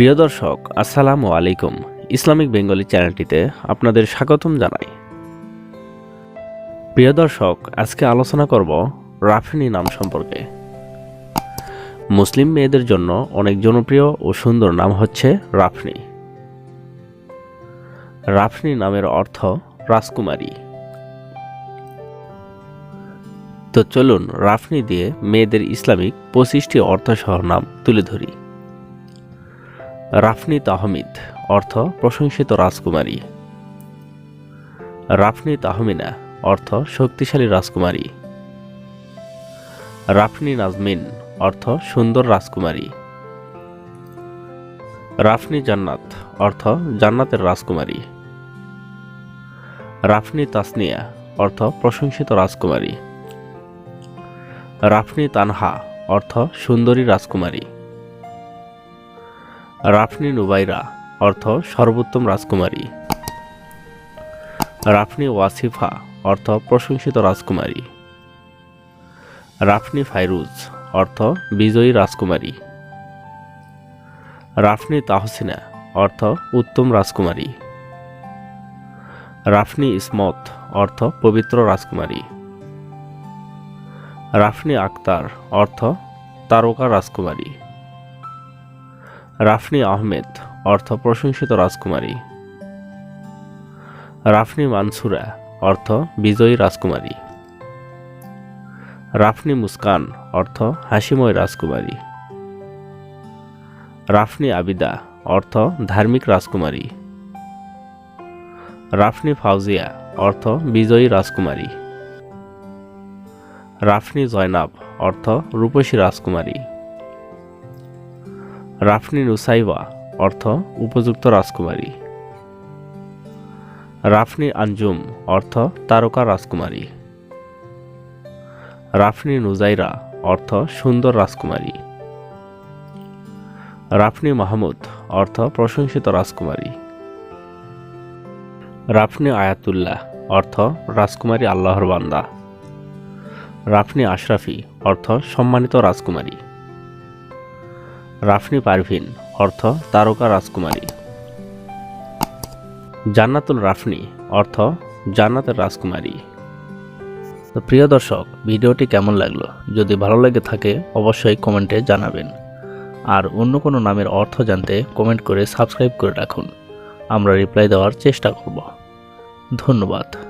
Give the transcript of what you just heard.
প্রিয় দর্শক, আসসালামু আলাইকুম। ইসলামিক বেঙ্গলি চ্যানেলটিতে আপনাদের স্বাগতম জানাই। প্রিয় দর্শক, আজকে আলোচনা করব রাফিনী নাম সম্পর্কে। মুসলিম মেয়েদের জন্য অনেক জনপ্রিয় ও সুন্দর নাম হচ্ছে রাফনি। রাফনি নামের অর্থ রাজকুমারী। তো চলুন, রাফনি দিয়ে মেয়েদের ইসলামিক পঁচিশটি অর্থসহ নাম তুলে ধরি। রাফনি তাহমিদ, অর্থ প্রশংসিত রাজকুমারী। রাফনি তাহমিনা, অর্থ শক্তিশালী রাজকুমারী। রাফনি নাজমিন, অর্থ সুন্দর রাজকুমারী। রাফনি জান্নাত, অর্থ জান্নাতের রাজকুমারী। রাফনি তাসনিয়া, অর্থ প্রশংসিত রাজকুমারী। রাফনি তানহা, অর্থ সুন্দরী রাজকুমারী। রাফনি নুবাইরা, অর্থ সর্বোত্তম রাজকুমারী। রাফনি ওয়াসিফা, অর্থ প্রশংসিত রাজকুমারী। রাফনি ফাইরুজ অর্থ বিজয়ী রাজকুমারী। রাফনি তাহসিনা, অর্থ উত্তম রাজকুমারী। রাফনি ইসমত, অর্থ পবিত্র রাজকুমারী। রাফনি আক্তার, অর্থ তারকা রাজকুমারী। রাফনি আহমেদ অর্থ প্রশংসিত রাজকুমারী। রাফনি মানসুরা অর্থ বিজয়ী রাজকুমারী। রাফনি মুস্কান অর্থ হাসিময় রাজকুমারী। রাফনি আবিদা অর্থ ধার্মিক রাজকুমারী। রাফনি ফাউজিয়া অর্থ বিজয়ী রাজকুমারী। রাফনি জয়নাব অর্থ রূপসী রাজকুমারী। রাফনি নুসাইবা, অর্থ উপযুক্ত রাজকুমারী। রাফনি আঞ্জুম, অর্থ তারকা রাজকুমারী। রাফনি নুজাইরা, অর্থ সুন্দর রাজকুমারী। রাফনি মাহমুদ, অর্থ প্রশংসিত রাজকুমারী। রাফনি আয়াতুল্লাহ, অর্থ রাজকুমারী আল্লাহর বান্দা। রাফনি আশরাফি, অর্থ সম্মানিত রাজকুমারী। রাফনি পারভিন, অর্থ তারকা রাজকুমারী। জান্নাতুল রাফনি, অর্থ জান্নাতের রাজকুমারী। তো প্রিয় দর্শক, ভিডিওটি কেমন লাগল? যদি ভালো লেগে থাকে, অবশ্যই কমেন্টে জানাবেন। আর অন্য কোনো নামের অর্থ জানতে কমেন্ট করে সাবস্ক্রাইব করে রাখুন। আমরা রিপ্লাই দেওয়ার চেষ্টা করব। ধন্যবাদ।